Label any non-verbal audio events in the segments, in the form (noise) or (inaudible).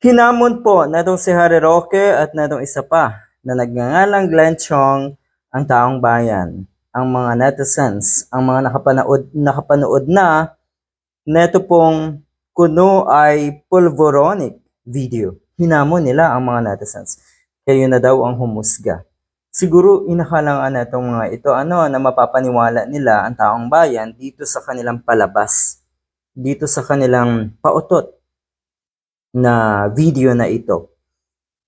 Hinamon po na itong si Harry Roque at na itong isa pa na nagngangalang Glenn Chong ang taong bayan, ang mga netizens, ang mga nakapanood, nakapanood na neto pong kuno ay pulvoronic video. Hinamon nila ang mga netizens. Kayo na daw ang humusga. Siguro inakalangan na itong mga ito ano na mapapaniwala nila ang taong bayan dito sa kanilang palabas, dito sa kanilang pautot na video na ito.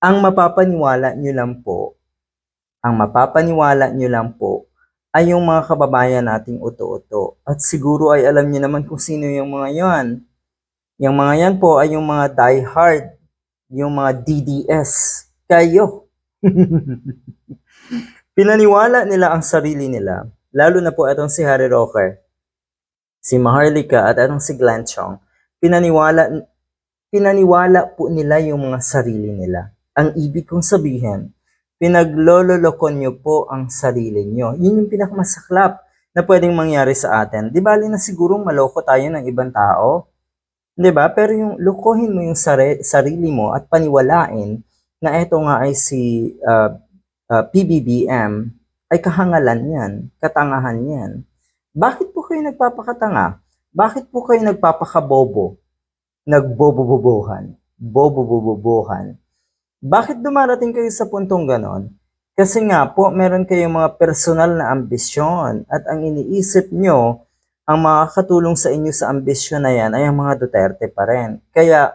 Ang mapapaniwala nyo lang po, ang mapapaniwala nyo lang po ay yung mga kababayan nating uto-uto. At siguro ay alam nyo naman kung sino yung mga yan. Yung mga yan po ay yung mga diehard, yung mga DDS. Kayo. (laughs) Pinaniwala nila ang sarili nila, lalo na po itong si Harry Rocker, si Maharlika at itong si Glenn Chong. Pinaniwala, pinaniwala po nila yung mga sarili nila. Ang ibig kong sabihin, pinaglololokon nyo po ang sarili nyo. Yun yung pinakamasaklap na pwedeng mangyari sa atin. Di bali na siguro maloko tayo ng ibang tao? Di ba? Pero yung lukohin mo yung sari- sarili mo at paniwalain na ito nga ay si uh, uh, PBBM ay kahangalan yan, katangahan yan. Bakit po kayo nagpapakatanga? Bakit po kayo nagpapakabobo? Nagbobobobohan? Bobobobobohan? Bakit dumarating kayo sa puntong ganon? Kasi nga po, meron kayong mga personal na ambisyon at ang iniisip nyo, ang makakatulong sa inyo sa ambisyon na yan ay ang mga Duterte pa rin. Kaya,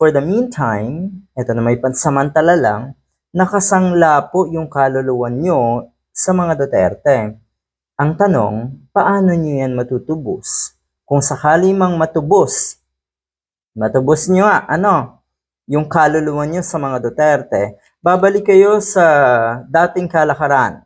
for the meantime, ito na may pansamantala lang, nakasangla po yung kaluluwa nyo sa mga Duterte. Ang tanong, paano nyo yan matutubos? Kung sakali mang matubos, matubos nyo nga, ano, yung kaluluwa nyo sa mga Duterte, babalik kayo sa dating kalakaran.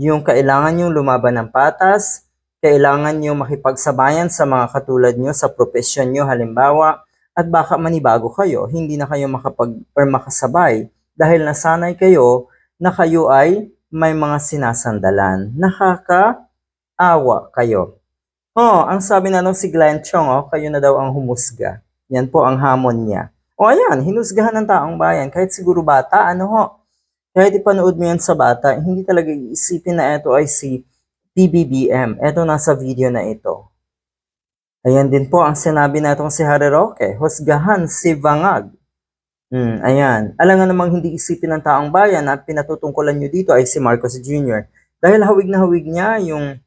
Yung kailangan nyo lumaban ng patas, kailangan nyo makipagsabayan sa mga katulad nyo sa profesyon nyo halimbawa, at baka manibago kayo, hindi na kayo makapag or makasabay dahil nasanay kayo na kayo ay may mga sinasandalan. Nakakaawa kayo. Oh, ang sabi na nung si Glenn Chong, oh, kayo na daw ang humusga. Yan po ang hamon niya. O ayan, hinusgahan ng taong bayan. Kahit siguro bata, ano ho, kahit ipanood mo yan sa bata, hindi talaga iisipin na ito ay si PBBM. Ito nasa video na ito. Ayan din po ang sinabi na itong si Harry Roque. Husgahan si Vangag. Hmm, ayan. Alam nga namang hindi isipin ng taong bayan na pinatutungkulan nyo dito ay si Marcos Jr. Dahil hawig na hawig niya yung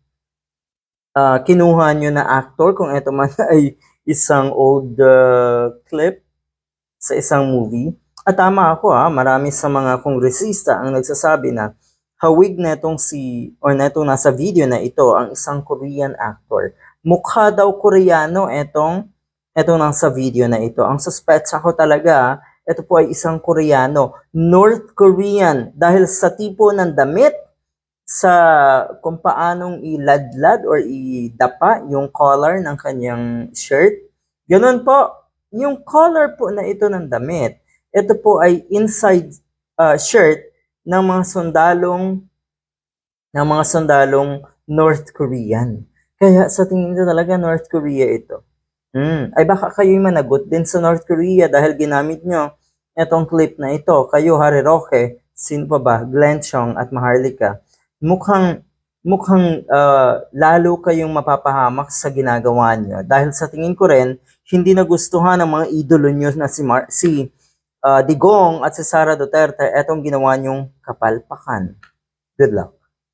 ah, kinuha nyo na actor kung ito man (laughs) ay isang old uh, clip sa isang movie. At tama ako ha, marami sa mga kongresista ang nagsasabi na hawig na itong si, or na itong nasa video na ito, ang isang Korean actor. Mukha daw Koreano itong, itong nasa video na ito. Ang suspetsa ko talaga, ito po ay isang Koreano, North Korean, dahil sa tipo ng damit, sa kung paanong iladlad or idapa yung collar ng kanyang shirt. Ganun po, yung collar po na ito ng damit, ito po ay inside uh, shirt ng mga sundalong ng mga sundalong North Korean. Kaya sa tingin ko talaga North Korea ito. Hmm. Ay baka kayo'y managot din sa North Korea dahil ginamit nyo itong clip na ito. Kayo, Harry Roque, sino pa ba? Glenn Chong at Maharlika. Mukhang mukhang uh, lalo kayong mapapahamak sa ginagawa nyo. Dahil sa tingin ko rin, hindi nagustuhan ng mga idolo nyo na si, Mar- si uh, Digong at si Sara Duterte, etong ginawa nyong kapalpakan. Good luck.